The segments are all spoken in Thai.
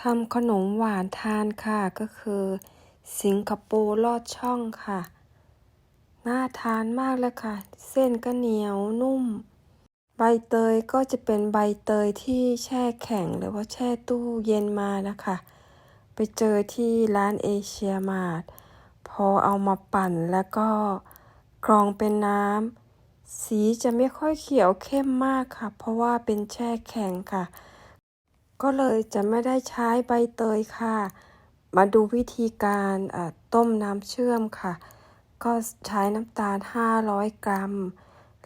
ทำขนมหวานทานค่ะก็คือ สิงคโปร์ลอดช่องค่ะ น่าทานมากเลยค่ะ เส้นก็เหนียวนุ่ม ใบเตยก็จะเป็นใบเตยที่แช่แข็งหรือว่าแช่ตู้เย็นมานะคะ ไปเจอที่ร้านเอเชียมาร์ทพอเอามาปั่นแล้วก็กรองเป็นน้ำสีจะไม่ค่อยเขียวเข้มมากค่ะ เพราะว่าเป็นแช่แข็งค่ะ ก็เลยจะไม่ได้ใช้ใบเตยค่ะ มาดูวิธีการต้มน้ำเชื่อมค่ะ ก็ใช้น้ำตาล 500 กรัม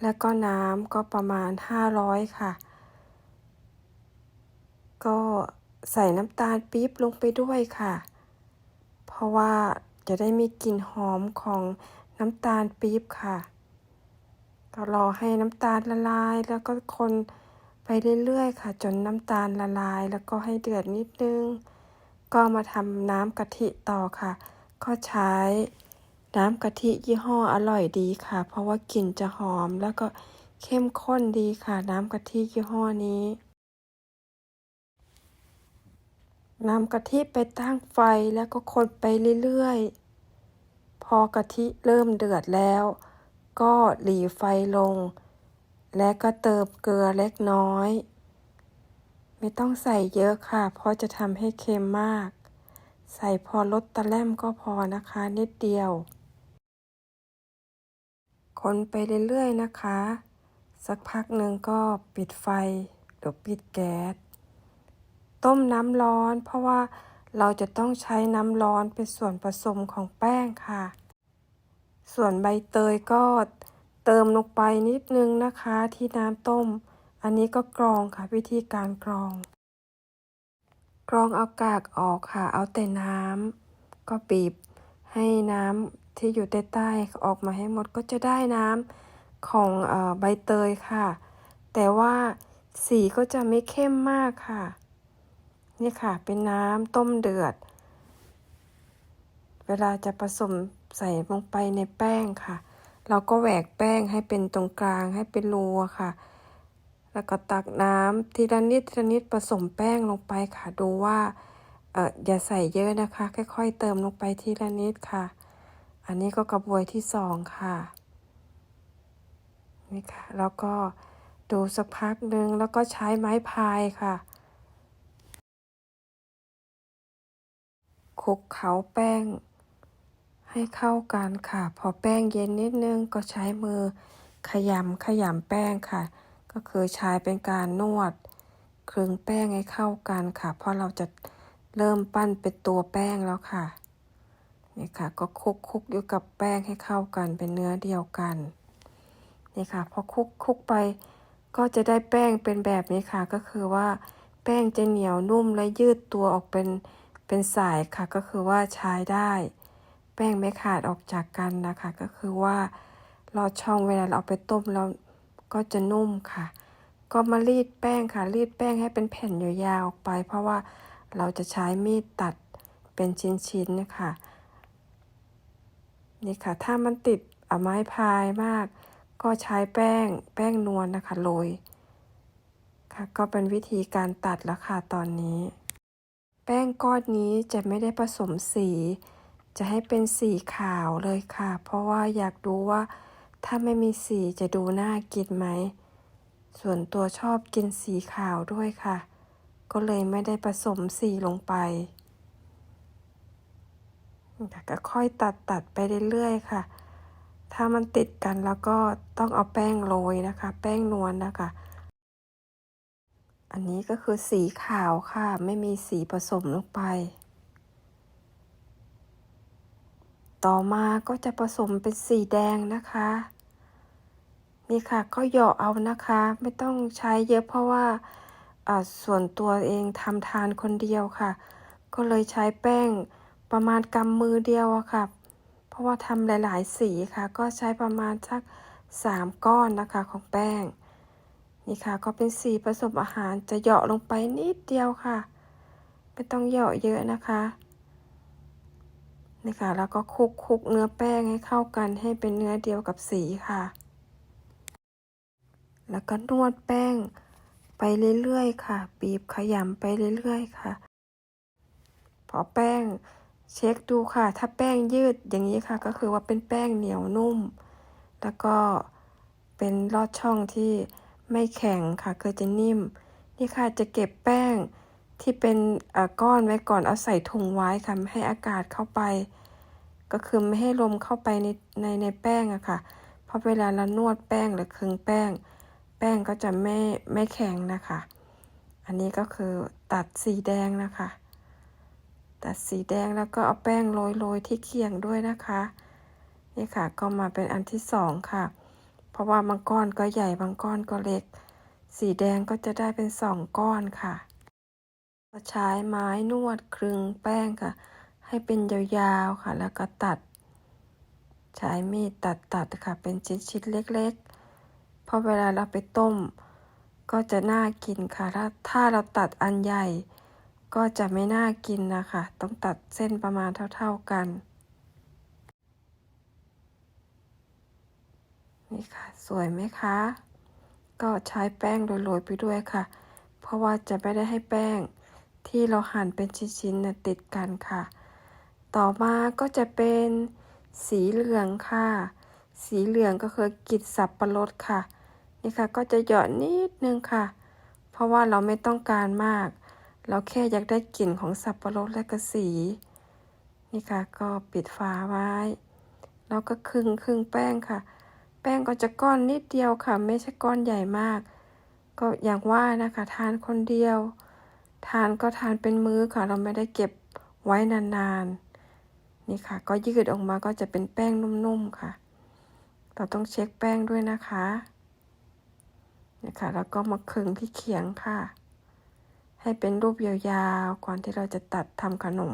แล้วก็น้ำก็ประมาณ 500 ค่ะ ก็ใส่น้ำตาลปี๊บลงไปด้วยค่ะ เพราะว่าจะได้มีกลิ่นหอมของน้ำตาลปี๊บค่ะก็รอให้น้ำตาลละลายแล้วก็คน ไปเรื่อยๆค่ะ จนน้ำตาลละลายแล้วก็ให้เดือดนิดนึง ก็มาทำน้ำกะทิต่อค่ะ ก็ใช้น้ำกะทิยี่ห้ออร่อยดีค่ะ เพราะว่ากลิ่นจะหอมแล้วก็เข้มข้นดีค่ะ น้ำกะทิยี่ห้อนี้นำกะทิไปตั้งไฟแล้วก็คนไปเรื่อยๆ พอกะทิเริ่มเดือดแล้ว ก็หลีไฟลง และก็เติมเกลือเล็กน้อย ไม่ต้องใส่เยอะค่ะ เพราะจะทำให้เค็มมาก ใส่พอลดตะแลมก็พอนะคะ นิดเดียว คนไปเรื่อยๆนะคะ สักพักหนึ่งก็ปิดไฟหรือปิดแก๊สต้มน้ำร้อน เพราะว่าเราจะต้องใช้น้ำร้อนเป็นส่วนผสมของแป้งค่ะ ส่วนใบเตยก็ เติมลงไปนิดนึงนะคะ ที่น้ำต้ม อันนี้ก็กรองค่ะ วิธีการกรอง กรองเอากากออกค่ะ เอาแต่น้ำก็บีบให้น้ำที่อยู่ใต้ใต้ออกมาให้หมดก็จะได้น้ำของอใบเตยค่ะ แต่ว่าสีก็จะไม่เข้มมากค่ะ นี่ค่ะเป็นน้ำต้มเดือด เวลาจะผสมใส่ลงไปในแป้งค่ะ เราก็แหวกแป้งให้เป็นตรงกลางให้เป็นรูค่ะ แล้วก็ตักน้ำทีละนิดทีละนิดผสมแป้งลงไปค่ะ ดูว่าเอออย่าใส่เยอะนะคะ ค่อยๆ เติมลงไปทีละนิดค่ะ อันนี้ก็กระบวยที่สองค่ะนี่ค่ะ แล้วก็ดูสักพักหนึ่งแล้วก็ใช้ไม้พายค่ะคลุกเขาแป้ง ให้เข้ากันค่ะ พอแป้งเย็นนิดนึงก็ใช้มือขยำขยำแป้งค่ะ ก็คือใช้เป็นการนวดคลึงแป้งให้เข้ากันค่ะ เพราะเราจะเริ่มปั้นเป็นตัวแป้งแล้วค่ะนี่ค่ะ ก็คุกคุกอยู่กับแป้งให้เข้ากันเป็นเนื้อเดียวกันนี่ค่ะพอคุกคุกไป ก็จะได้แป้งเป็นแบบนี้ค่ะ ก็คือว่าแป้งจะเหนียวนุ่มและยืดตัวออกเป็นเป็นสายค่ะ ก็คือว่าใช้ได้ แป้งไม่ขาดออกจากกันนะคะ ก็คือว่าลอดช่องเวลาเราเอาไปต้มแล้วก็จะนุ่มค่ะ ก็มารีดแป้งค่ะรีดแป้งให้เป็นแผ่นยาวๆออกไป เพราะว่าเราจะใช้มีดตัดเป็นชิ้นๆนะคะนี่ค่ะ ถ้ามันติดอไม้พายมาก ก็ใช้แป้งแป้งนวลนนะคะโรยค่ะก็เป็นวิธีการตัดแล้วค่ะตอนนี้ แป้งก้อนนี้จะไม่ได้ผสมสี จะให้เป็นสีขาวเลยค่ะ เพราะว่าอยากดูว่าถ้าไม่มีสีจะดูน่ากินไหม ส่วนตัวชอบกินสีขาวด้วยค่ะ ก็เลยไม่ได้ผสมสีลงไปก็ค่อยตัดตัดไปเรื่อยๆค่ะ ถ้ามันติดกันแล้วก็ต้องเอาแป้งโรยนะคะ แป้งนวลนนะคะ อันนี้ก็คือสีขาวค่ะ ไม่มีสีผสมลงไป ต่อมาก็จะผสมเป็นสีแดงนะคะ นี่ค่ะก็เหยาะเอานะคะ ไม่ต้องใช้เยอะเพราะว่าส่วนตัวเองทำทานคนเดียวค่ะ ก็เลยใช้แป้งประมาณกำมือเดียวอะค่ะ เพราะว่าทำหลาย ๆ สีค่ะ ก็ใช้ประมาณสักสามก้อนนะคะของแป้ง นี่ค่ะก็เป็นสีผสมอาหารจะเหยาะลงไปนิดเดียวค่ะ ไม่ต้องเหยาะเยอะนะคะ นี่ค่ะ แล้วก็คลุกคลุกเนื้อแป้งให้เข้ากันให้เป็นเนื้อเดียวกับสีค่ะ แล้วก็นวดแป้งไปเรื่อยๆค่ะ บีบขยำไปเรื่อยๆค่ะ พอแป้งเช็คดูค่ะ ถ้าแป้งยืดอย่างนี้ค่ะ ก็คือว่าเป็นแป้งเหนียวนุ่ม แล้วก็เป็นลอดช่องที่ไม่แข็งค่ะคือจะนิ่ม นี่ค่ะจะเก็บแป้ง ที่เป็นก้อนไว้ก่อนเอาใส่ถุงไว้ค่ะไม่ให้อากาศเข้าไป ก็คือไม่ให้ลมเข้าไปในในในแป้งอะค่ะ เพราะเวลาเรานวดแป้งหรือคึงแป้ง แป้งก็จะไม่ไม่แข็งนะคะ อันนี้ก็คือตัดสีแดงนะคะ ตัดสีแดงแล้วก็เอาแป้งโรยโรยที่เคียงด้วยนะคะนี่ค่ะก็มาเป็นอันที่สองค่ะ เพราะว่าบางก้อนก็ใหญ่บางก้อนก็เล็ก สีแดงก็จะได้เป็นสองก้อนค่ะ ใช้ไม้นวดคลึงแป้งค่ะ ให้เป็นยาวๆค่ะ แล้วก็ตัด ใช้มีดตัดตัดค่ะ เป็นชิ้นๆเล็กๆ เพราะเวลาเราไปต้ม ก็จะน่ากินค่ะ ถ้าถ้าเราตัดอันใหญ่ ก็จะไม่น่ากินนะคะ ต้องตัดเส้นประมาณเท่าๆกันนี่ค่ะ สวยไหมคะ ก็ใช้แป้งโรยๆไปด้วยค่ะ เพราะว่าจะไม่ได้ให้แป้ง ที่เราหั่นเป็นชิ้นๆนะติดกันค่ะ ต่อมาก็จะเป็นสีเหลืองค่ะ สีเหลืองก็คือกลิดสับปะรดค่ะ นี่ค่ะก็จะหยอดนิดนึงค่ะ เพราะว่าเราไม่ต้องการมาก เราแค่อยากได้กลิ่นของสับปะรดและก็สี นี่ค่ะก็ปิดฝาไว้ แล้วก็ครึ่งครึ่งแป้งค่ะ แป้งก็จะก้อนนิดเดียวค่ะ ไม่ใช่ก้อนใหญ่มาก ก็อย่างว่านะคะทานคนเดียว ทานก็ทานเป็นมื้อค่ะ เราไม่ได้เก็บไว้นานๆ นี่ค่ะ ก็ยืดออกมาก็จะเป็นแป้งนุ่มๆค่ะ เราต้องเช็คแป้งด้วยนะคะนี่ค่ะ แล้วก็มาคึงที่เขียงค่ะ ให้เป็นรูปยาวๆ ก่อนที่เราจะตัดทำขนม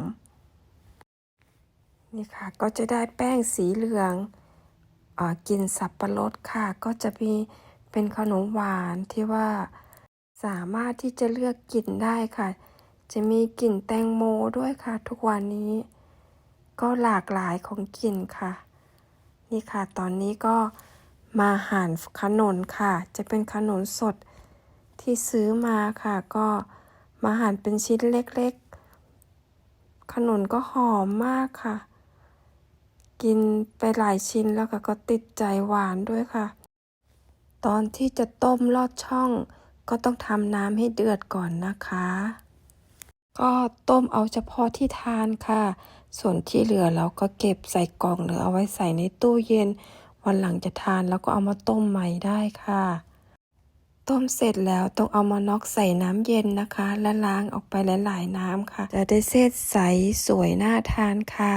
นี่ค่ะ ก็จะได้แป้งสีเหลืองอกินสับปะรดค่ะ ก็จะมีเป็นขนมหวานที่ว่า สามารถที่จะเลือกกลิ่นได้ค่ะ จะมีกลิ่นแตงโมด้วยค่ะ ทุกวันนี้ ก็หลากหลายของกลิ่นค่ะ นี่ค่ะ ตอนนี้ก็มาหั่นขนนค่ะ จะเป็นขนนสดที่ซื้อมาค่ะ ก็มาหั่นเป็นชิ้นเล็กๆ ขนนก็หอมมากค่ะ กินไปหลายชิ้นแล้วก็ก็ติดใจหวานด้วยค่ะ ตอนที่จะต้มลอดช่อง ก็ต้องทำน้ำให้เดือดก่อนนะคะ ก็ต้มเอาเฉพาะที่ทานค่ะ ส่วนที่เหลือเราก็เก็บใส่กล่องหรือเอาไว้ใส่ในตู้เย็น วันหลังจะทานแล้วก็เอามาต้มใหม่ได้ค่ะ ต้มเสร็จแล้วต้องเอามาน็อกใส่น้ำเย็นนะคะ และล้างออกไปหลายๆน้ำค่ะ จะได้เส้นใสสวยน่าทานค่ะ